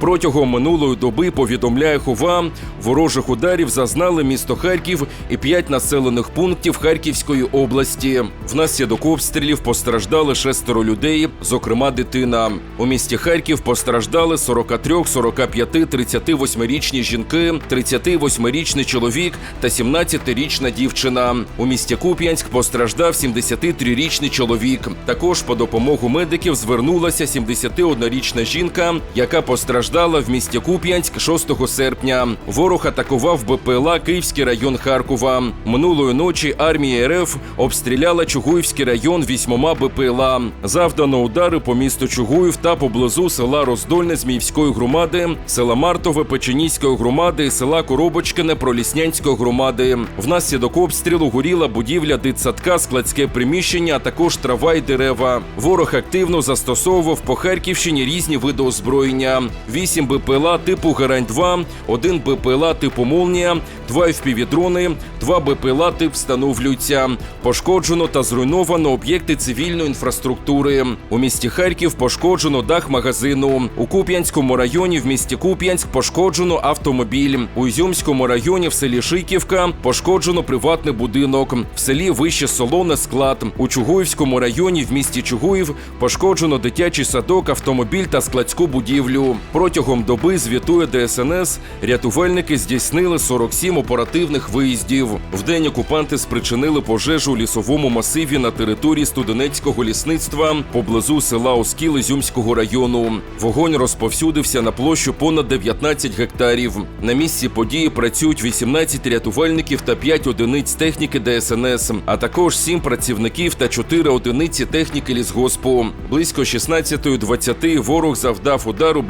Протягом минулої доби повідомляє Хова, ворожих ударів зазнали місто Харків і п'ять населених пунктів Харківської області. Внаслідок обстрілів постраждали шестеро людей, зокрема дитина. У місті Харків постраждали 43, 45, 38-річні жінки, 38-річний чоловік та 17-річна дівчина. У місті Куп'янськ постраждав 73-річний чоловік. Також по допомогу медиків звернулася 71-річна жінка, яка постраждала в місті Куп'янськ 6 серпня. Ворог атакував БПЛА Київський район Харкова. Минулої ночі армія РФ обстріляла Чугуївський район вісьмома БПЛА. Завдано удари по місту Чугуїв та поблизу села Роздольне Зміївської громади, села Мартове Печеніської громади, села Коробочкине Проліснянської громади. Внаслідок обстрілу горіла будівля дитсадка, складське приміщення, а також трава й дерева. Ворог активно застосовував по Харківщині різні види озброєння: 8 БПЛА типу Гарань-2, 1 БПЛА типу Молнія, 2 FPV-дрони, 2 БПЛА тип встановлюються. Пошкоджено та зруйновано об'єкти цивільної інфраструктури. У місті Харків пошкоджено дах магазину. У Куп'янському районі в місті Куп'янськ пошкоджено автомобіль. У Ізюмському районі в селі Шиківка пошкоджено приватний будинок. В селі Вище Солоне склад. У Чугуївському районі в місті Чугуїв пошкоджено дитячий садок, автомобіль та складську будівлю. Протягом доби звітує ДСНС. Рятувальники здійснили 47 оперативних виїздів. Вдень окупанти спричинили пожежу у лісовому масиві на території студенецького лісництва поблизу села Оскіл Ізюмського району. Вогонь розповсюдився на площу понад 19 гектарів. На місці події працюють 18 рятувальників та 5 одиниць техніки ДСНС, а також 7 працівників та 4 одиниці техніки лісгоспу. Близько 16.20 ворог завдав удару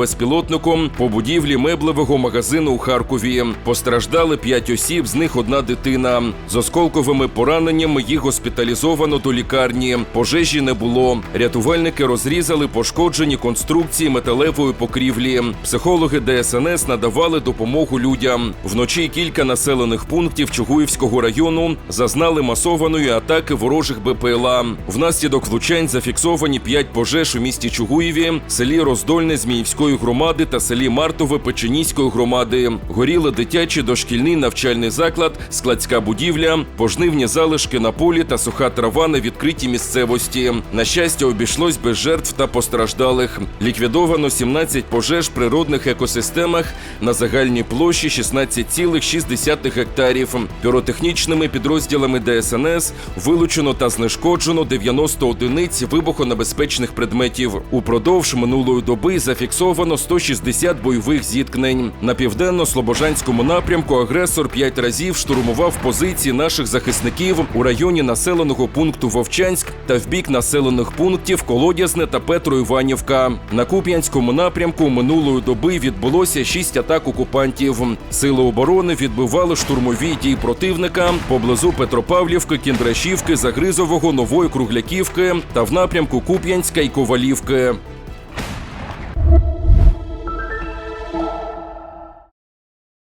безпілотником по будівлі меблевого магазину у Харкові. Постраждали 5 осіб, з них одна дитина. З осколковими пораненнями їх госпіталізовано до лікарні. Пожежі не було. Рятувальники розрізали пошкоджені конструкції металевої покрівлі. Психологи ДСНС надавали допомогу людям. Вночі кілька населених пунктів Чугуївського району зазнали масованої атаки ворожих БПЛА. Внаслідок влучань зафіксовані п'ять пожеж у місті Чугуєві, селі Роздольне Зміївської громади та селі Мартове Печеніської громади. Горіли дитячий дошкільний навчальний заклад, складська будівля, пожнивні залишки на полі та суха трава на відкритій місцевості. На щастя, обійшлось без жертв та постраждалих. Ліквідовано 17 пожеж природних екосистемах на загальній площі 16,6 гектарів. Піротехнічними підрозділами ДСНС вилучено та знешкоджено 90 одиниць вибухонебезпечних предметів. Упродовж минулої доби зафіксовано 160 бойових зіткнень. На південно-слобожанському напрямку агресор п'ять разів штурмував позиції наших захисників у районі населеного пункту Вовчанськ та в бік населених пунктів Колодязне та Петро-Іванівка. На Куп'янському напрямку минулої доби відбулося шість атак окупантів. Сили оборони відбивали штурмові дії противника поблизу Петропавлівки, Кіндрашівки, Загризового, Нової Кругляківки та в напрямку Куп'янська і Ковалівки.